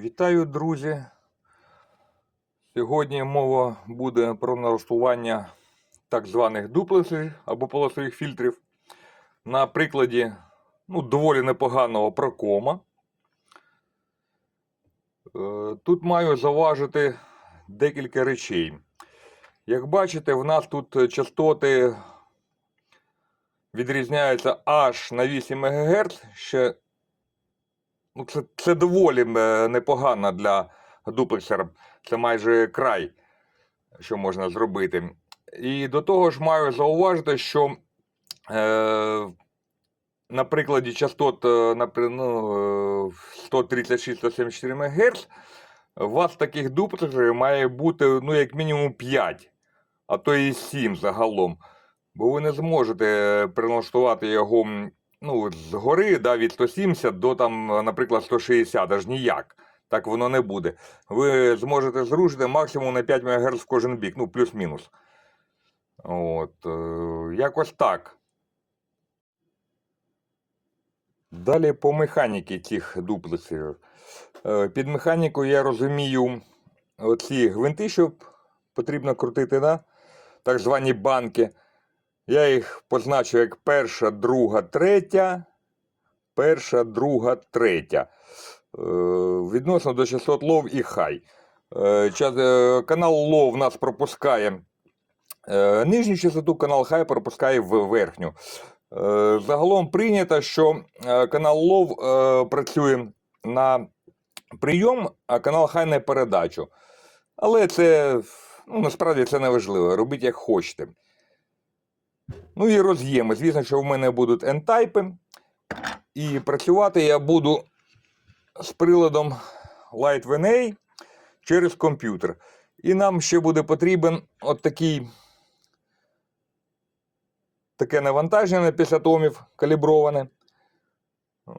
Вітаю, друзі! Сьогодні мова буде про налаштування так званих дуплексів або полосових фільтрів на прикладі ну, доволі непоганого прокома. Е, Тут маю зауважити декілька речей. Як бачите, в нас тут частоти відрізняються аж на 8 МГц, ще Ну, це, це доволі е, непогано для дуплексера. Це майже край, що можна зробити. І до того ж маю зауважити, що е, на прикладі частот е, ну, е, 136-174 МГц, у вас таких дуплексерів має бути ну, як мінімум 5, а то і 7 загалом. Бо ви не зможете переналаштувати його ну, згори да, від 170 до, там, наприклад, 160, аж ніяк. Так воно не буде. Ви зможете зрушити максимум на 5 МГц в кожен бік, ну, плюс-мінус. От, е, якось так. Далі по механіки цих дуплексів. Е, Під механікою я розумію оці гвинти, що потрібно крутити, да? так звані банки. Я їх позначу як перша, друга, третя. Перша, друга, третя. Е, відносно до частот лов і хай. Е, е, канал лов нас пропускає нижню частоту, канал хай пропускає в верхню. Загалом прийнято, що канал лов працює на прийом, а канал хай на передачу. Але це ну, насправді це не важливо. Робіть як хочете. Ну і роз'єми. Звісно, що в мене будуть N-тайпи. І працювати я буду з приладом Light через комп'ютер. І нам ще буде потрібен от такий таке навантаження на 50 Омів каліброване.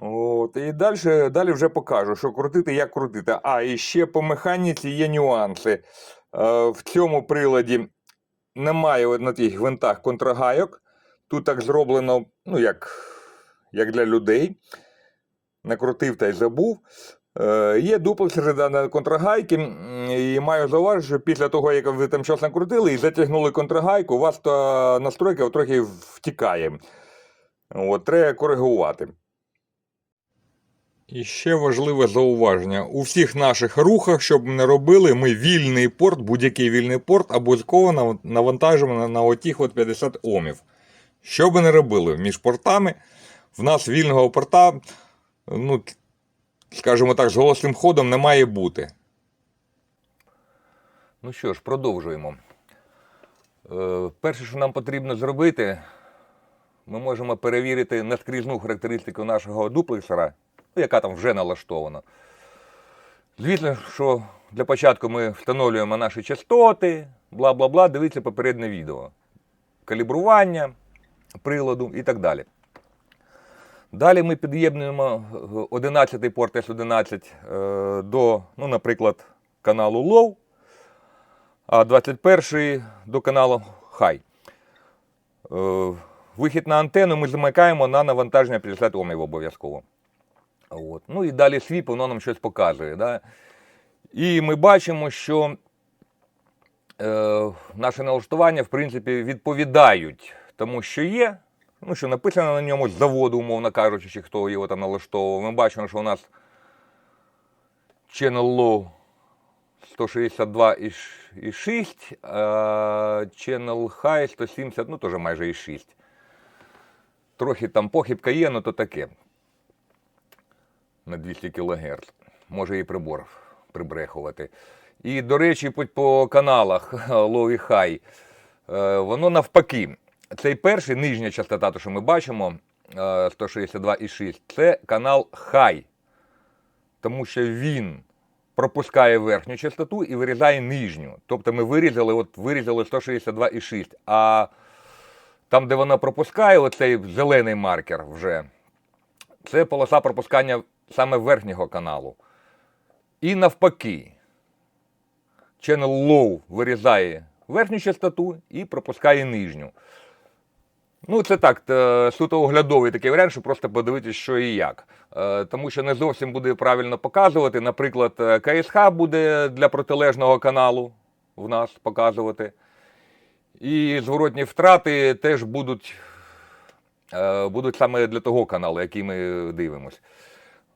От, і далі, далі вже покажу, що крутити, як крутити. А, і ще по механіці є нюанси. Е, в цьому приладі немає на тих гвинтах контрагайок. Тут так зроблено, ну, як, як для людей. Накрутив та й забув. Е, є дуплексери да, на контрагайки, і маю зауважити, що після того, як ви там щось накрутили і затягнули контрагайку, у вас та настройка трохи втікає. От, треба коригувати. І ще важливе зауваження. У всіх наших рухах, щоб не робили, ми вільний порт, будь-який вільний порт, обов'язково нав- навантажуємо на, на отіх от 50 Омів. Що би не робили між портами, в нас вільного порта, ну, скажімо так, з голосним ходом не має бути. Ну що ж, продовжуємо. Е, перше, що нам потрібно зробити, ми можемо перевірити наскрізну характеристику нашого дуплексера, ну, яка там вже налаштована. Звісно, що для початку ми встановлюємо наші частоти, бла бла бла, дивіться попереднє відео. Калібрування приладу і так далі. Далі ми під'єднуємо 11 порт S11 е, до, ну, наприклад, каналу Low, а 21 до каналу High. Е, Вихід на антенну ми замикаємо на навантаження 50 Омів обов'язково. От. Ну і далі свіп, воно нам щось показує. Да? І ми бачимо, що е, наші налаштування, в принципі, відповідають тому, що є. Ну, що написано на ньому з заводу, умовно кажучи, чи хто його там налаштовував. Ми бачимо, що у нас Channel Low 162,6, а Channel High 170, ну теж майже і 6. Трохи там похибка є, ну то таке. На 200 кГц. Може і прибор прибрехувати. І, до речі, по, каналах Low і High, е, воно навпаки. Цей перший нижня частота, то що ми бачимо, е, 162,6, це канал High. Тому що він пропускає верхню частоту і вирізає нижню. Тобто ми вирізали, от вирізали 162,6. А там, де вона пропускає, оцей зелений маркер вже, це полоса пропускання саме верхнього каналу. І навпаки, Channel Low вирізає верхню частоту і пропускає нижню. Ну, це так, е, суто оглядовий такий варіант, щоб просто подивитися, що і як. Е, Тому що не зовсім буде правильно показувати. Наприклад, е, КСХ буде для протилежного каналу в нас показувати. І зворотні втрати теж будуть, е, будуть саме для того каналу, який ми дивимося.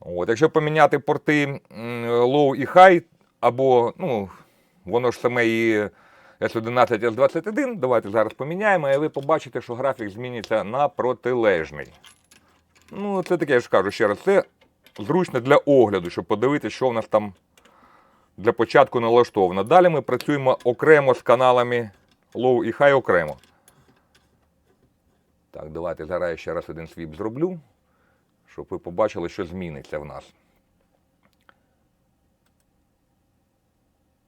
От, якщо поміняти порти low і high, або ну, воно ж саме і S11, S21, давайте зараз поміняємо, і ви побачите, що графік зміниться на протилежний. Ну, це таке, я ж кажу ще раз, це зручно для огляду, щоб подивитися, що в нас там для початку налаштовано. Далі ми працюємо окремо з каналами Low і High окремо. Так, давайте зараз ще раз один свіп зроблю, щоб ви побачили, що зміниться в нас.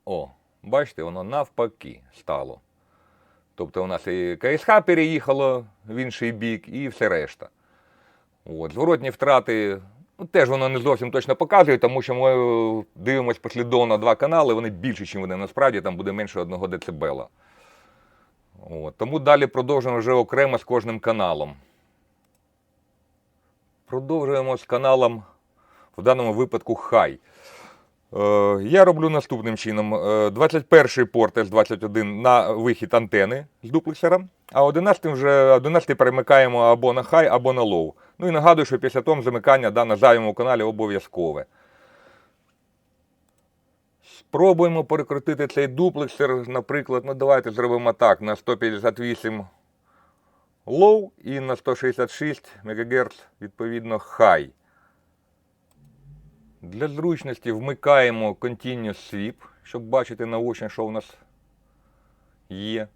О, бачите, воно навпаки стало. Тобто у нас і КСХ переїхало в інший бік, і все решта. От, зворотні втрати ну, теж воно не зовсім точно показує, тому що ми е, дивимося послідовно два канали, вони більше, ніж вони насправді, там буде менше 1 дБ. От, тому далі продовжуємо вже окремо з кожним каналом. Продовжуємо з каналом, в даному випадку High. Е, Я роблю наступним чином: Е, 21 порт S21 на вихід антени з дуплексера, а 11 вже 11 перемикаємо або на high, або на low. Ну і нагадую, що після того замикання да, на зайвому каналі обов'язкове. Спробуємо перекрутити цей дуплексер, наприклад, ну давайте зробимо так, на 158 low і на 166 МГц, відповідно, high. Для зручності вмикаємо Continuous Sweep, щоб бачити наочно, що у нас є.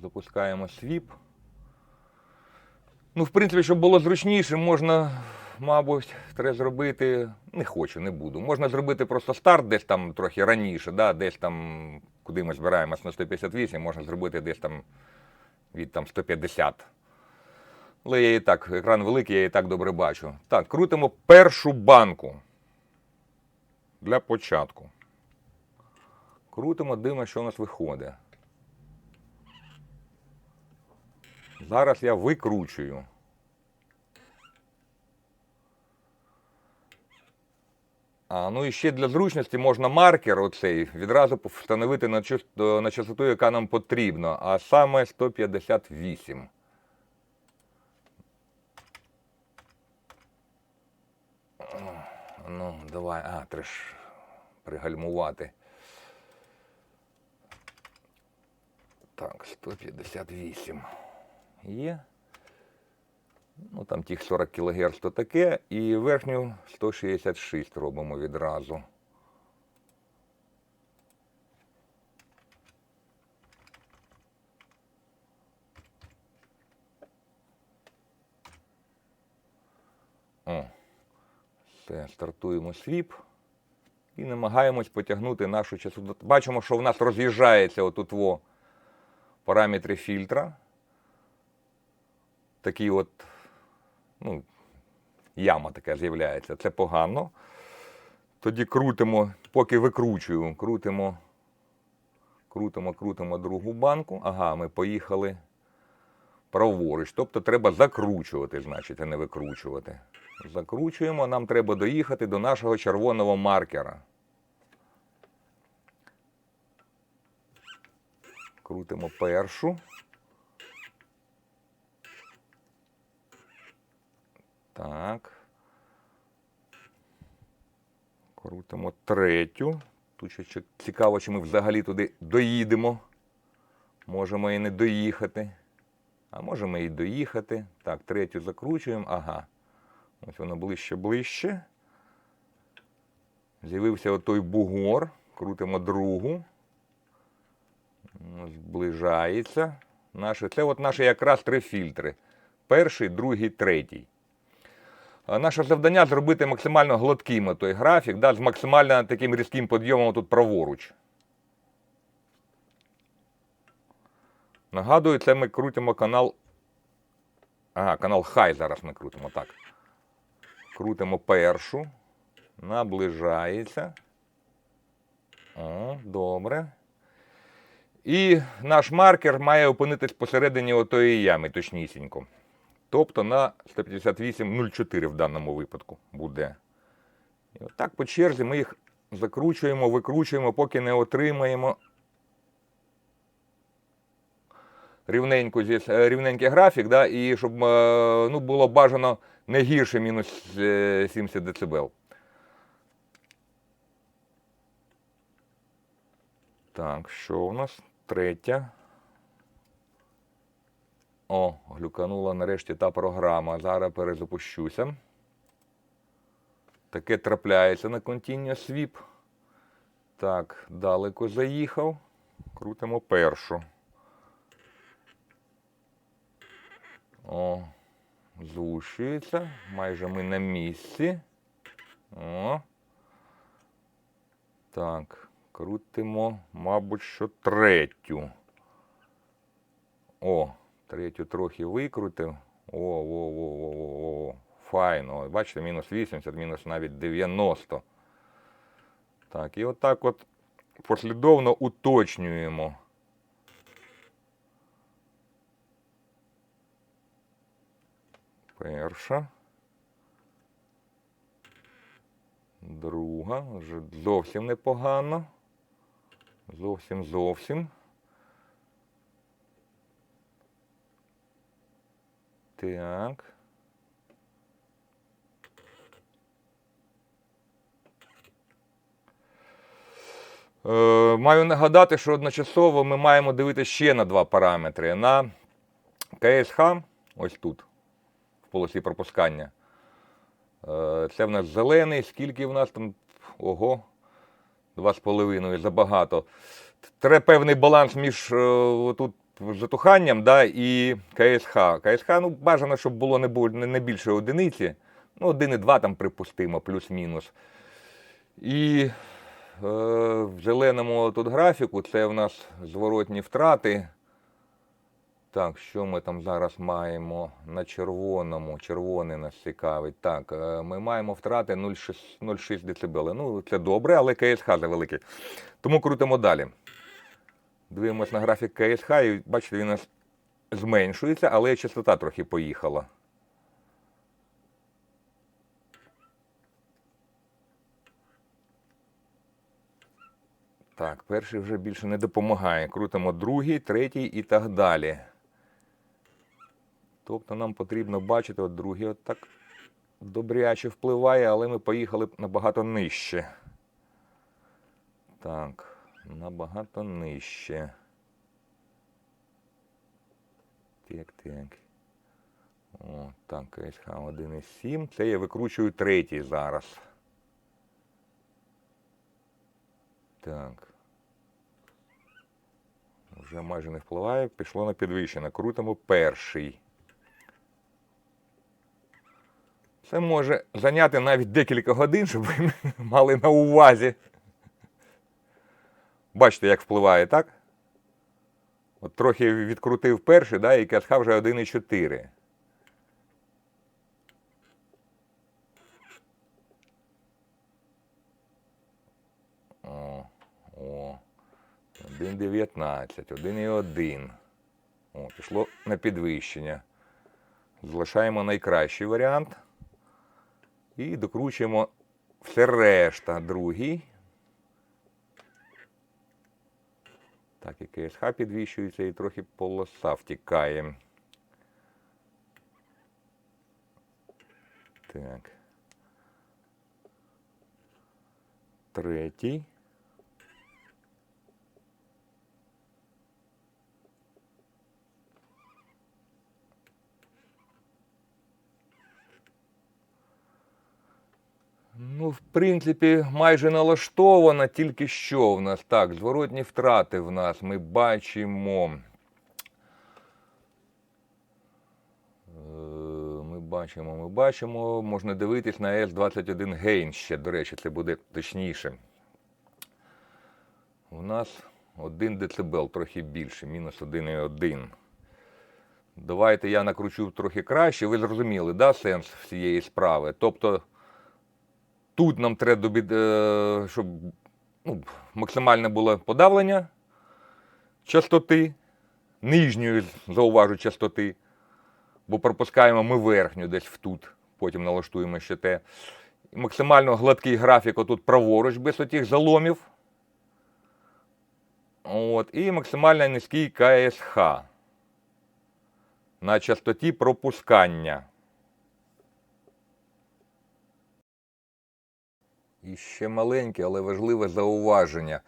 Запускаємо свіп. Ну, в принципі, щоб було зручніше, можна, мабуть, треба зробити. Не хочу, не буду. Можна зробити просто старт десь там трохи раніше, да? десь там, куди ми збираємось на 158, можна зробити десь там від там, 150. Але я і так, екран великий, я і так добре бачу. Так, крутимо першу банку для початку. Крутимо, дивимося, що у нас виходить. Зараз я викручую. А, ну і ще для зручності можна маркер оцей відразу встановити на, чис- на частоту, яка нам потрібна, а саме 158. Ну, давай, а, треба ж пригальмувати. Так, 158 є. Ну, там тих 40 кГц то таке. І верхню 166 робимо відразу. О. Все, стартуємо свіп і намагаємось потягнути нашу частоту. Бачимо, що в нас роз'їжджається отут во параметри фільтра. Такий от, ну, яма така з'являється. Це погано. Тоді крутимо, поки викручую, крутимо, крутимо, крутимо другу банку. Ага, ми поїхали праворуч. Тобто треба закручувати, значить, а не викручувати. Закручуємо, нам треба доїхати до нашого червоного маркера. Крутимо першу. Так. Крутимо третю. Тут ще цікаво, чи ми взагалі туди доїдемо. Можемо і не доїхати. А можемо і доїхати. Так, третю закручуємо. Ага. Ось воно ближче ближче. З'явився отой бугор. Крутимо другу. Зближається. Наші, це от наші якраз три фільтри. Перший, другий, третій. А Наше завдання зробити максимально гладким той графік, да, з максимально таким різким підйомом тут праворуч. Нагадую, це ми крутимо канал. Ага, канал Хай зараз ми крутимо так. Крутимо першу. Наближається. О, добре. І наш маркер має опинитись посередині отої ями, точнісінько. Тобто на 158,04 в даному випадку буде. І отак по черзі ми їх закручуємо, викручуємо, поки не отримаємо рівненьку е, рівненький графік, да, і щоб е, ну, було бажано не гірше мінус е, 70 дБ. Так, що у нас? Третя. О, глюканула нарешті та програма. Зараз перезапущуся. Таке трапляється на Continuous Sweep. Так, далеко заїхав. Крутимо першу. О, злущується. Майже ми на місці. О. Так, крутимо, мабуть, що третю. О, третю трохи викрутив. О, о, о, о, о, о. Файно. Бачите, мінус 80, мінус навіть 90. Так, і отак от послідовно уточнюємо. Перша. Друга. Вже зовсім непогано. Зовсім зовсім. Так. Е, маю нагадати, що одночасово ми маємо дивитися ще на два параметри. На КСХ, ось тут, в полосі пропускання. Е, Це в нас зелений, скільки в нас там. Ого, 2,5 забагато. Треба певний баланс між е, тут затуханням да, і КСХ. КСХ ну, бажано, щоб було не, не більше одиниці. Ну, 1,2 там припустимо, плюс-мінус. І е, в зеленому тут графіку це в нас зворотні втрати. Так, що ми там зараз маємо на червоному? Червоний нас цікавить. Так, е, ми маємо втрати 0,6 0,6 дБ. Ну, це добре, але КСХ завеликий. Тому крутимо далі. Дивимось на графік КСХ і бачите, він у нас зменшується, але частота трохи поїхала. Так, перший вже більше не допомагає. Крутимо другий, третій і так далі. Тобто нам потрібно бачити, от другий от так добряче впливає, але ми поїхали набагато нижче. Так, набагато нижче. Так, так. О, так, КСХ 1,7. Це я викручую третій зараз. Так. Вже майже не впливає, пішло на підвищення. Крутимо перший. Це може зайняти навіть декілька годин, щоб ви мали на увазі. Бачите, як впливає, так? От трохи відкрутив перший, да, і КСХ вже 1,4. О, о. 1,19, 1,1. О, пішло на підвищення. Залишаємо найкращий варіант. І докручуємо все решта, другий. Так, і КСХ підвищується і трохи полоса втікає. Так. Третій. Ну, в принципі, майже налаштовано, тільки що в нас так, зворотні втрати в нас ми бачимо. Е, Ми бачимо, ми бачимо, можна дивитись на S21 Gain ще, до речі, це буде точніше. У нас 1 дБ, трохи більше, мінус 1,1. Давайте я накручу трохи краще. Ви зрозуміли, да, сенс всієї справи? Тобто тут нам треба, добі- е, щоб ну, максимальне було подавлення. частоти, нижньої, зауважу, частоти, бо пропускаємо ми верхню десь в тут, потім налаштуємо ще те. Максимально гладкий графік отут праворуч без отих заломів. От, і максимально низький КСХ на частоті пропускання. І ще маленьке, але важливе зауваження.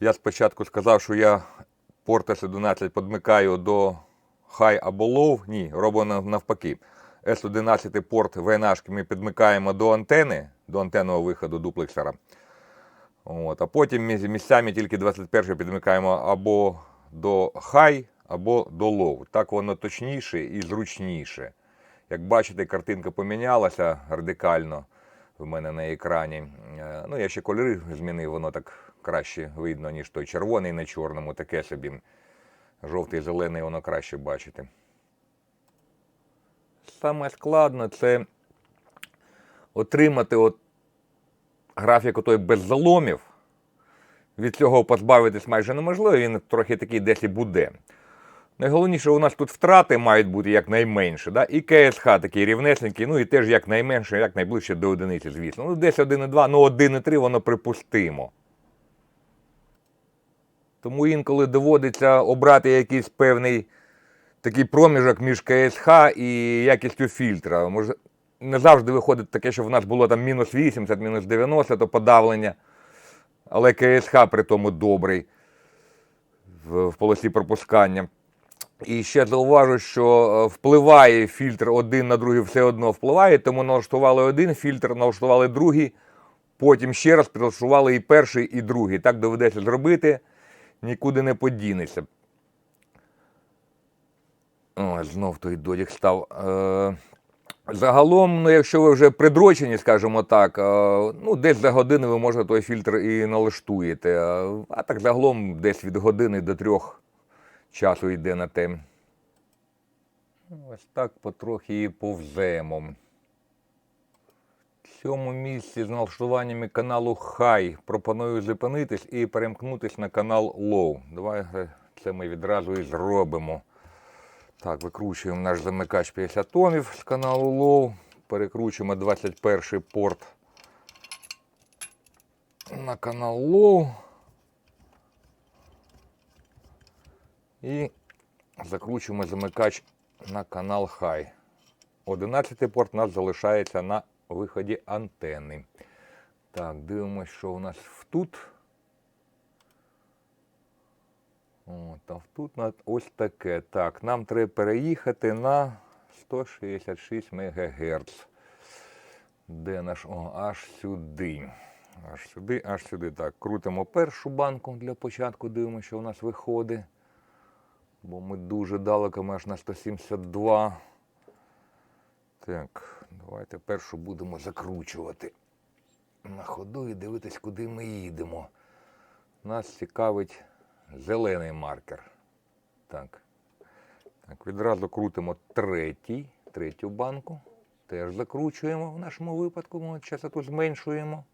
Я спочатку сказав, що я порт S11 підмикаю до high або low. Ні, робимо навпаки. S11 порт VNH ми підмикаємо до антени, до антенного виходу дуплексера. От, а потім міс- місцями тільки 21 підмикаємо або до high, або до low. Так воно точніше і зручніше. Як бачите, картинка помінялася радикально в мене на екрані. Е, Ну, я ще кольори змінив, воно так краще видно, ніж той червоний на чорному, таке собі. Жовтий, зелений, воно краще бачити. Саме складно це отримати от графік отой без заломів. Від цього позбавитись майже неможливо, він трохи такий десь і буде. Найголовніше, у нас тут втрати мають бути якнайменше, да? і КСХ такий рівнесенький, ну і теж якнайменше, як найближче до одиниці, звісно. Ну, десь 1,2, ну 1,3 воно припустимо. Тому інколи доводиться обрати якийсь певний такий проміжок між КСХ і якістю фільтра. Може, не завжди виходить таке, що в нас було там мінус 80, мінус 90, то подавлення. Але КСХ при тому добрий в, в полосі пропускання. І ще зауважу, що е, впливає фільтр один на другий, все одно впливає, тому налаштували один фільтр, налаштували другий, потім ще раз підлаштували і перший, і другий. Так доведеться зробити, нікуди не подінеться. О, знов той додік став. Е, загалом, ну, якщо ви вже придрочені, скажімо так, е, ну, десь за годину ви можете той фільтр і налаштуєте. А так загалом десь від години до трьох часу йде на те. Ось так потрохи і повземо. В цьому місці з налаштуваннями каналу High пропоную зупинитись і перемкнутись на канал Low. Давай е, це ми відразу і зробимо. Так, викручуємо наш замикач 50 Омів з каналу Low. Перекручуємо 21 порт на канал Low. І закручуємо замикач на канал High. 11 порт у нас залишається на виході антени. Так, дивимося, що у нас тут. От, а тут ось таке. Так, нам треба переїхати на 166 МГц. Де наш? О, аж сюди. Аж сюди, аж сюди. Так, крутимо першу банку для початку, дивимося, що у нас виходить. Бо ми дуже далеко, ми аж на 172. Так, давайте першу будемо закручувати на ходу і дивитись, куди ми їдемо. Нас цікавить зелений маркер. Так. Так, відразу крутимо третій, третю банку. Теж закручуємо в нашому випадку. Ми частоту зменшуємо.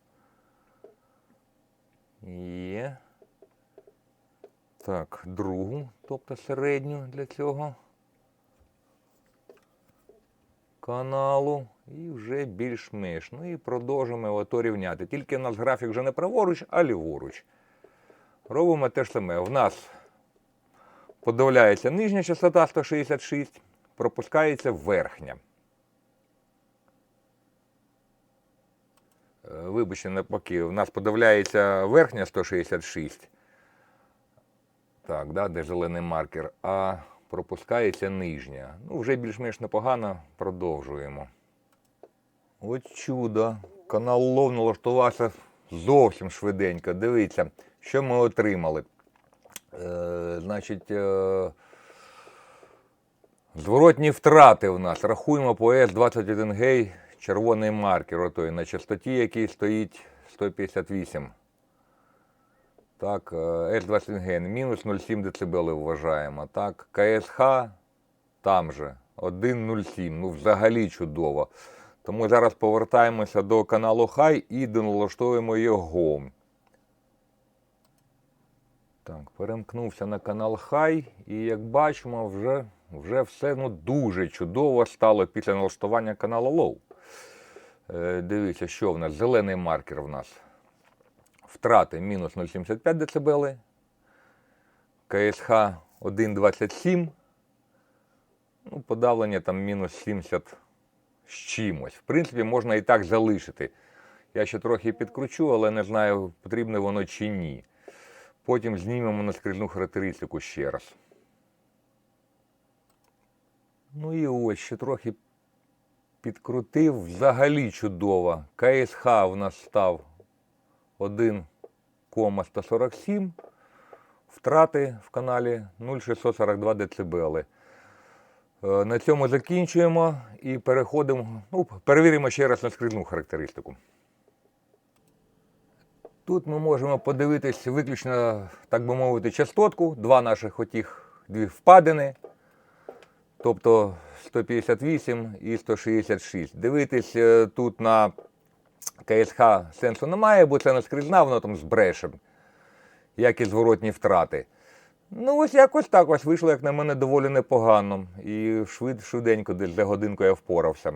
Є. Так, другу, тобто середню для цього каналу. І вже більш-менш. Ну і продовжуємо ото рівняти. Тільки в нас графік вже не праворуч, а ліворуч. Робимо те ж саме. В нас подавляється нижня частота 166, пропускається верхня. Е, Вибачте, навпаки, в нас подавляється верхня 166. Так, да, де зелений маркер, а пропускається нижня. Ну, вже більш-менш непогано продовжуємо. От чудо. Канал Лов налаштувався зовсім швиденько. Дивіться, що ми отримали. Е, значить, е, зворотні втрати в нас. Рахуємо по S21 гей червоний маркер, отой, на частоті, який стоїть 158. Так, е, S21 ген мінус 0,7 дБ вважаємо. Так, КСХ там же 1,07. Ну, взагалі чудово. Тому зараз повертаємося до каналу Хай і доналаштовуємо його. Так, перемкнувся на канал Хай, і як бачимо, вже, вже все ну, дуже чудово стало після налаштування каналу Low. Е, дивіться, що в нас? Зелений маркер в нас. Втрати мінус 0,75 дБ. КСХ 1,27. Ну, подавлення там мінус 70 з чимось. В принципі, можна і так залишити. Я ще трохи підкручу, але не знаю, потрібне воно чи ні. Потім знімемо наскрізну характеристику ще раз. Ну і ось ще трохи підкрутив. Взагалі чудово. КСХ в нас став 1,147. Втрати в каналі 0,642 дБ. Е, На цьому закінчуємо і переходимо. Ну, перевіримо ще раз наскрізну характеристику. Тут ми можемо подивитись виключно, так би мовити, частотку, два наших отіх дві впадини, тобто 158 і 166. Дивитись е, тут на КСХ сенсу немає, бо це наскрізна, воно там збреше, як і зворотні втрати. Ну, ось якось так ось вийшло, як на мене, доволі непогано. І швид, швиденько, десь за годинку я впорався.